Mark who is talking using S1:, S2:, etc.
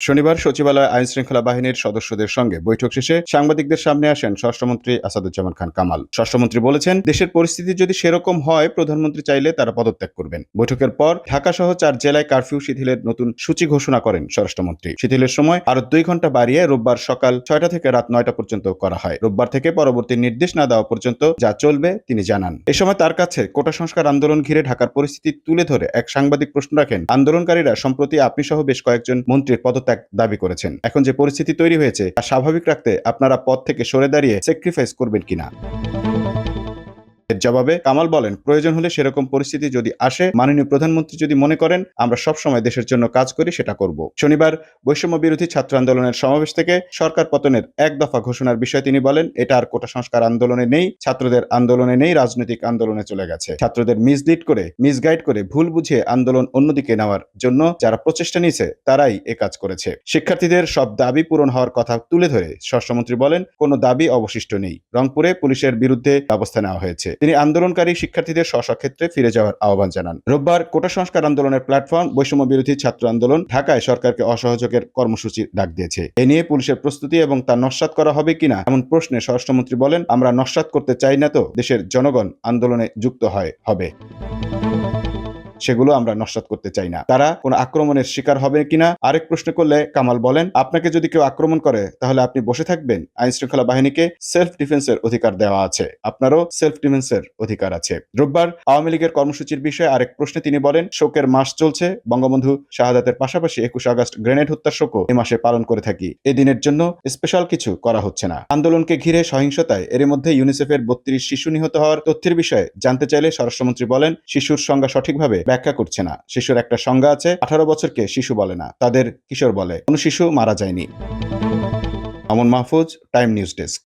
S1: শনিবার সচিবালয় আইন শৃঙ্খলা বাহিনীর সদস্যদের সঙ্গে বৈঠক শেষে সাংবাদিকদের সামনে আসেন স্বরাষ্ট্রমন্ত্রী আসাদুজ্জামান খান কামাল। স্বরাষ্ট্রমন্ত্রী বলেছেন, দেশের পরিস্থিতি যদি সেরকম হয়, প্রধানমন্ত্রী চাইলে তারা পদত্যাগ করবেন। বৈঠকের পর ঢাকা সহ চার জেলায় কারফিউ শিথিলের নতুন সূচি ঘোষণা করেন স্বরাষ্ট্রমন্ত্রী। শিথিলের সময় আরও দুই ঘণ্টা বাড়িয়ে রোববার সকাল ছয়টা থেকে রাত নয়টা পর্যন্ত করা হয়। রোববার থেকে পরবর্তী নির্দেশ না দেওয়া পর্যন্ত যা চলবে, তিনি জানান। এ সময় তার কাছে কোটা সংস্কার আন্দোলন ঘিরে ঢাকার পরিস্থিতি তুলে ধরে এক সাংবাদিক প্রশ্ন রাখেন, আন্দোলনকারীরা সম্প্রতি আপনি সহ বেশ কয়েকজন মন্ত্রীর পদত্যাগ দাবি করেছেন। এখন যে পরিস্থিতি তৈরি হয়েছে, তা স্বাভাবিক রাখতে আপনারা পদ থেকে সরে দাঁড়িয়ে স্যাক্রিফাইস করবেন কিনা? এর জবাবে কামাল বলেন, প্রয়োজন হলে সেরকম পরিস্থিতি যদি আসে, মাননীয় প্রধানমন্ত্রী যদি মনে করেন, আমরা সবসময় দেশের জন্য কাজ করি, সেটা করব। শনিবার বৈষম্য বিরোধী ছাত্র আন্দোলনের সমাবেশ থেকে সরকার পতনের এক দফা ঘোষণার বিষয়ে তিনি বলেন, এটা আর কোটা সংস্কার আন্দোলনে নেই, ছাত্রদের আন্দোলনে নেই, রাজনৈতিক আন্দোলনে চলে গেছে। ছাত্রদের মিসলিড করে, মিসগাইড করে ভুল বুঝিয়ে আন্দোলন অন্যদিকে নেওয়ার জন্য যারা প্রচেষ্টা নিয়েছে, তারাই এ কাজ করেছে। শিক্ষার্থীদের সব দাবি পূরণ হওয়ার কথা তুলে ধরে স্বরাষ্ট্রমন্ত্রী বলেন, কোনো দাবি অবশিষ্ট নেই। রংপুরে পুলিশের বিরুদ্ধে ব্যবস্থা নেওয়া হয়েছে। তিনি আন্দোলনকারী শিক্ষার্থীদের স্বস্বক্ষেত্রে ফিরে যাওয়ার আহ্বান জানান। রোববার কোটা সংস্কার আন্দোলনের প্ল্যাটফর্ম বৈষম্য বিরোধী ছাত্র আন্দোলন ঢাকায় সরকারকে অসহযোগের কর্মসূচি ডাক দিয়েছে। এ নিয়ে পুলিশের প্রস্তুতি এবং তা নস্বাত করা হবে কিনা এমন প্রশ্নে স্বরাষ্ট্রমন্ত্রী বলেন, আমরা নস্বাত করতে চাই না তো, দেশের জনগণ আন্দোলনে যুক্ত হয়, হবে। সেগুলো আমরা নস্বাত করতে চাই না। তারা কোনো আক্রমণের শিকার হবে কিনা? আরেক প্রশ্ন করলে কামাল বলেন, আপনাকে যদি কেউ আক্রমণ করে, তাহলে আপনি বসে থাকবেন। আইন শৃঙ্খলা বাহিনীকে সেলফ ডিফেন্সের অধিকার দেওয়া আছে। আপনারও সেলফ ডিফেন্সের অধিকার আছে। রোববার আওয়ামী লীগের কর্মসূচির বিষয়ে আরেক প্রশ্নে তিনি বলেন, শোকের মাস চলছে, বঙ্গবন্ধু শাহাদাতের পাশাপাশি একুশ আগস্ট গ্রেনেড হত্যার শোকও এ মাসে পালন করে থাকি। এ দিনের জন্য স্পেশাল কিছু করা হচ্ছে না। আন্দোলনকে ঘিরে সহিংসতায় এর মধ্যে ইউনিসেফের বত্রিশ শিশু নিহত হওয়ার তথ্যের বিষয়ে জানতে চাইলে স্বরাষ্ট্রমন্ত্রী বলেন, শিশুর সংজ্ঞা সঠিকভাবে ব্যাখ্যা করছে না। শিশুর একটা সংজ্ঞা আছে, আঠারো বছরকে শিশু বলে না, তাদের কিশোর বলে। কোনো শিশু মারা যায়নি। অমন মাহফুজ টাইম নিউজ ডেস্ক